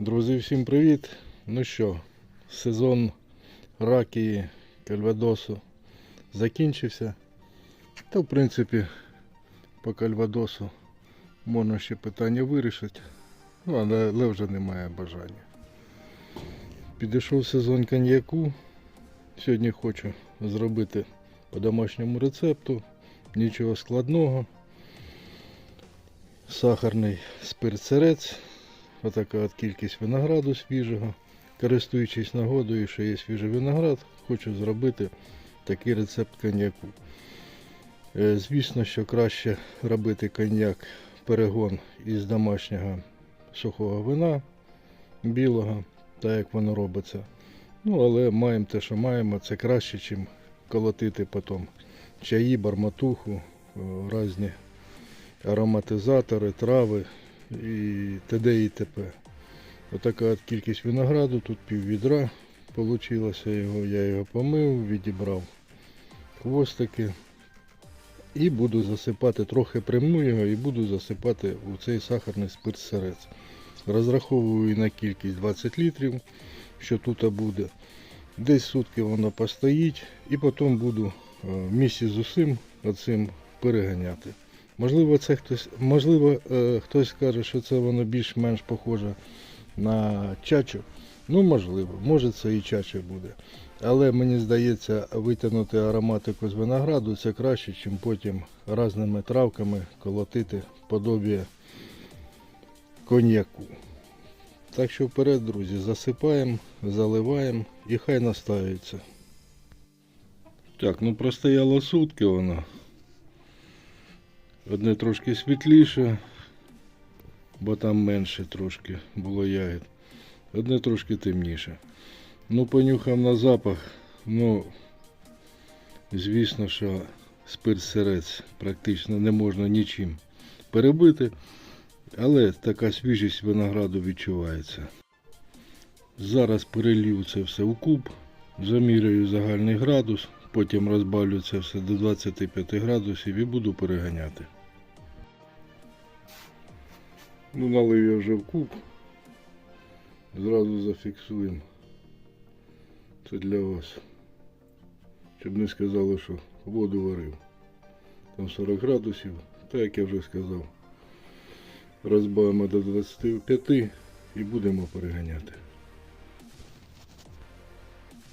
Друзі, всім привіт! Ну що, сезон ракії кальвадосу закінчився. Та в принципі по кальвадосу можна ще питання вирішити, ну, але, вже немає бажання. Підійшов сезон коньяку. Сьогодні хочу зробити по домашньому рецепту. Нічого складного. Сахарний спирт-сирець. Отака от кількість винограду свіжого. Користуючись нагодою, що є свіжий виноград, хочу зробити такий рецепт коньяку. Е, Звісно, що краще робити коньяк перегон із домашнього сухого вина білого, так як воно робиться. Ну, але маємо те, що маємо, це краще, ніж колотити потім чаї, барматуху, е, різні ароматизатори, трави і т.д. і т.п. Отака от кількість винограду, тут пів відра получилося його, я його помив, відібрав хвостики. І буду засипати, трохи примну його і буду засипати у цей сахарний спирт сирець. Розраховую на кількість 20 літрів, що тут буде. Десь сутки воно постоїть і потім буду е, місці з усім оцим переганяти. Можливо, це хтось, можливо, е, хтось скаже, що це воно більш-менш похоже на чачу. Ну, можливо, може це і чача буде. Але мені здається, витягнути ароматику з винограду це краще, ніж потім різними травками колотити подобіє коньяку. Так що вперед, друзі, засипаємо, заливаємо і хай настаюється. Так, ну простояло сутки воно. Одне трошки світліше, бо там менше трошки було ягід. Одне трошки темніше. Ну, понюхав на запах. Ну, звісно, що спирт сирець практично не можна нічим перебити, але така свіжість винограду відчувається. Зараз перелью це все у куб, заміряю загальний градус, потім розбавлю це все до 25 градусів і буду переганяти. Ну, налив я вже в куб. Зразу зафіксуємо. Це для вас. Щоб не сказали, що воду варив. Там 40 градусів, так як я вже сказав. Розбавимо до 25 і будемо переганяти.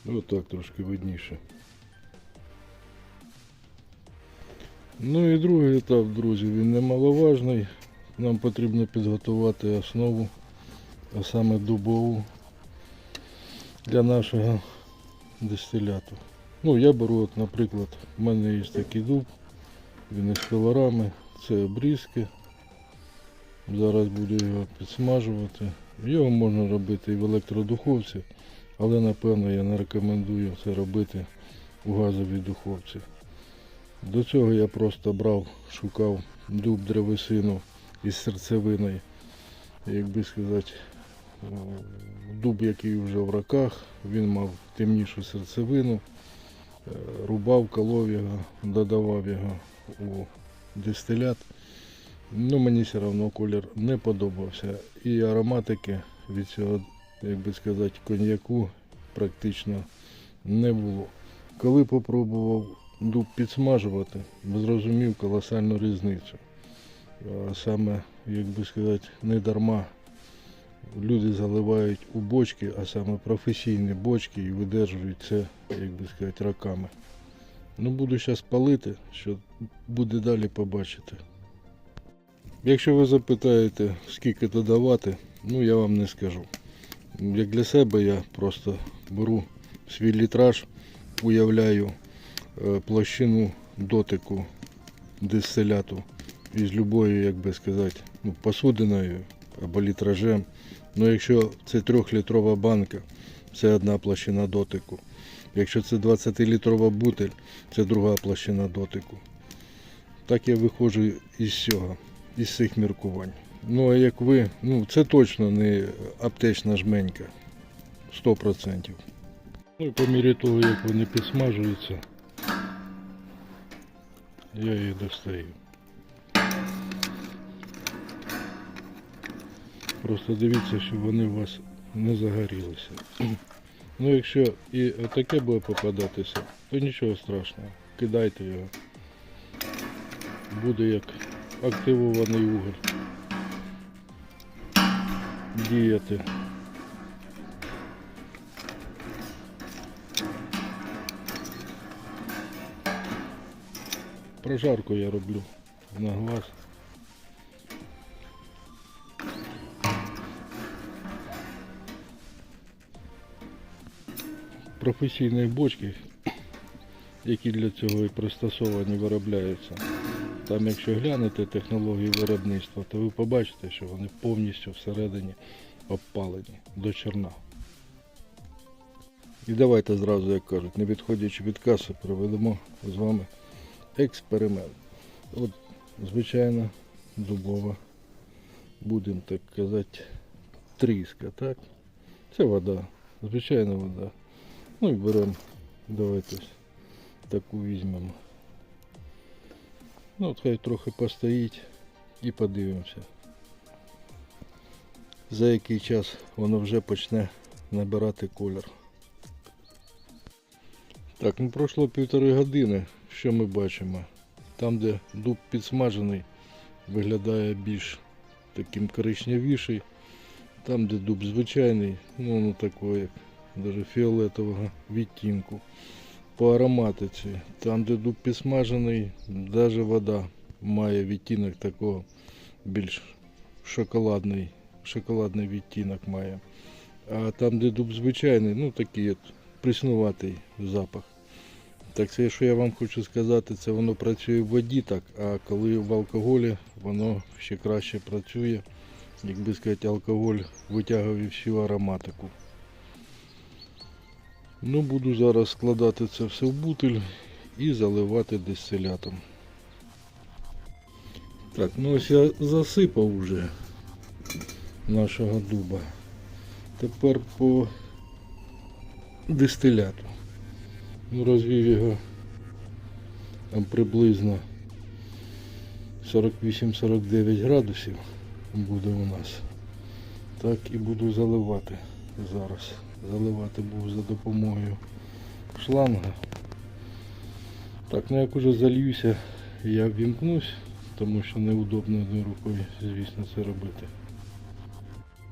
Ось так трошки видніше. Ну і другий етап, друзі, він немаловажний. Нам потрібно підготувати основу, а саме дубову для нашого дистиляту. Ну, я беру, от, наприклад, в мене є такий дуб, він із пилорами, це обрізки. Зараз буду його підсмажувати. Його можна робити і в електродуховці, але напевно я не рекомендую це робити у газовій духовці. До цього я просто брав, шукав дуб древесину із серцевиною, як би сказати, е, дуб, який вже в роках, він мав темнішу серцевину, е, рубав, колов його, додавав його у дистилят. Ну, мені все одно колір не подобався. І ароматики від цього, як би сказати, коньяку практично не було. Коли попробував дуб підсмажувати, зрозумів колосальну різницю. Саме, як би сказати, не дарма люди заливають у бочки, а саме професійні бочки і видержують це, як би сказати, роками. Ну, буду зараз палити, що буде далі побачити. Якщо ви запитаєте, скільки додавати, ну я вам не скажу. Як для себе я просто беру свій літраж, уявляю е, площину дотику дистиляту із любою, як би сказати, ну, посудиною або літражем. Ну, якщо це трьохлітрова банка, це одна площина дотику. Якщо це 20-літрова бутель, це друга площина дотику. Так я виходжу із цього, із цих міркувань. Ну а як ви, ну це точно не аптечна жменька. 100%. Ну і по мірі того, як вони підсмажуються, я їх достаю. Просто дивіться, щоб вони у вас не загорілися. Ну якщо і таке буде попадатися, то нічого страшного. Кидайте його. Буде як активований уголь. Діяти. Прожарку я роблю на глаз. Професійні бочки, які для цього і пристосовані виробляються. Там, якщо глянете технології виробництва, то ви побачите, що вони повністю всередині обпалені до черна. І давайте зразу, як кажуть, не відходячи від каси, проведемо з вами експеримент. От, звичайно, дубова, будемо так казати, тріска, так? Це вода, звичайна вода. Ну і беремо, давайте таку візьмемо. Ну, от хай трохи постоїть і подивимося. За який час воно вже почне набирати колір. Так, ну пройшло півтори години. Що ми бачимо? Там, де дуб підсмажений, виглядає більш таким коричневіший. Там, де дуб звичайний, ну, ну такого як даже фіолетового відтінку. По ароматиці, там, де дуб підсмажений, навіть вода має відтінок такого більш шоколадний, шоколадний відтінок має. А там, де дуб звичайний, ну такий от приснуватий запах. Так це, що я вам хочу сказати, це воно працює в воді так, а коли в алкоголі, воно ще краще працює. Якби сказати, алкоголь витягує всю ароматику. Ну, буду зараз складати це все в бутиль і заливати дистилятом. Так, ну ось я засипав вже нашого дуба. Тепер по дистиляту. Ну, розвів його там приблизно 48-49 градусів буде у нас. Так і буду заливати зараз. Заливати буду за допомогою шланга. Так, ну як уже зальюся, я ввімкнусь, тому що неудобно одною рукою, звісно, це робити.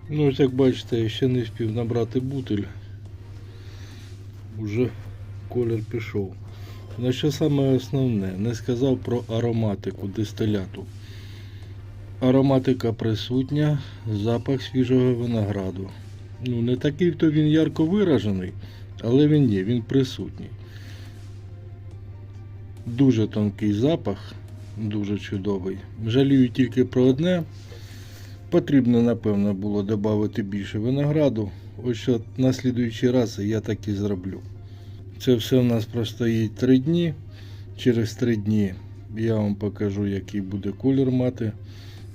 Ну ось як бачите, я ще не встиг набрати бутиль. Уже колір пішов. На що саме основне, не сказав про ароматику дистиляту. Ароматика присутня, запах свіжого винограду. Ну, не такий то він ярко виражений, але він є, він присутній. Дуже тонкий запах, дуже чудовий. Жалію тільки про одне. Потрібно, напевно, було додати більше винограду. Ось що на слідуючий раз я так і зроблю. Це все у нас простоїть 3 дні. Через 3 дні я вам покажу, який буде колір мати.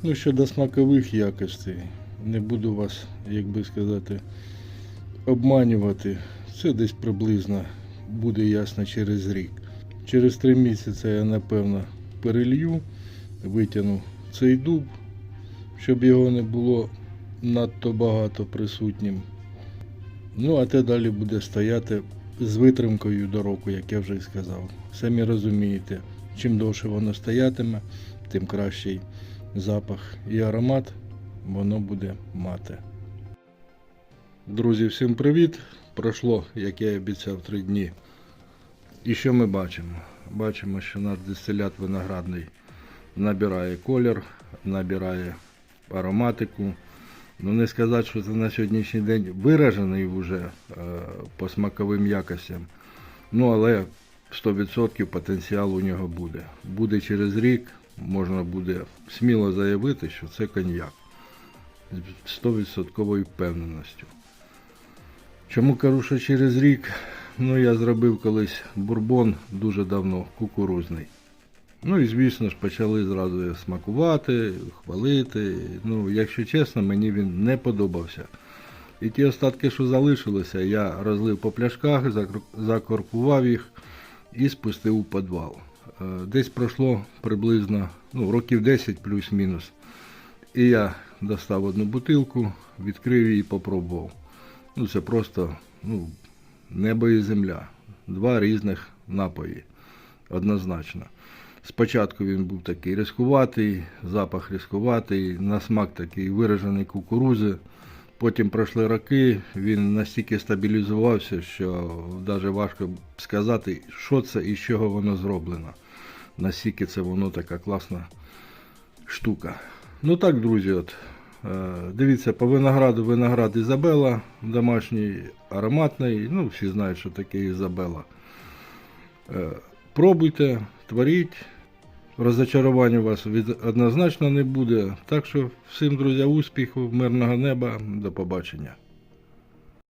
Ну, щодо смакових якостей, не буду вас, як би сказати, обманювати. Це десь приблизно буде ясно через рік. Через 3 місяці я напевно перелью, витягну цей дуб, щоб його не було надто багато присутнім. Ну, а те далі буде стояти з витримкою до року, як я вже і сказав. Самі розумієте, чим довше воно стоятиме, тим кращий запах і аромат воно буде мати. Друзі, всім привіт! Пройшло, як я і обіцяв, три дні. І що ми бачимо? Бачимо, що наш дистилят виноградний набирає колір, набирає ароматику. Ну не сказати, що це на сьогоднішній день виражений вже е, по смаковим якостям. Ну але 100% потенціал у нього буде. Буде через рік, можна буде сміло заявити, що це коньяк. З 100% впевненістю. Чому кажу, що через рік? Ну я зробив колись бурбон дуже давно, кукурузний. Ну і звісно ж почали зразу смакувати, хвалити. Ну, якщо чесно, мені він не подобався. І ті остатки, що залишилися, я розлив по пляшках, закор- закоркував їх і спустив у підвал. Е, Десь пройшло приблизно ну, років 10 плюс-мінус. І я достав одну бутилку, відкрив її і попробував. Ну, це просто ну, небо і земля. Два різних напої. Однозначно. Спочатку він був такий різкуватий, запах різкуватий, на смак такий виражений кукурузи. Потім пройшли роки, він настільки стабілізувався, що навіть важко сказати, що це і з чого воно зроблено. Настільки це воно така класна штука. Ну так, друзі, от, е, дивіться, по винограду виноград Ізабела домашній, ароматний. Ну, всі знають, що таке Ізабела. Е, пробуйте, творіть. Розочарування у вас від, однозначно не буде. Так що всім, друзі, успіху, мирного неба, до побачення.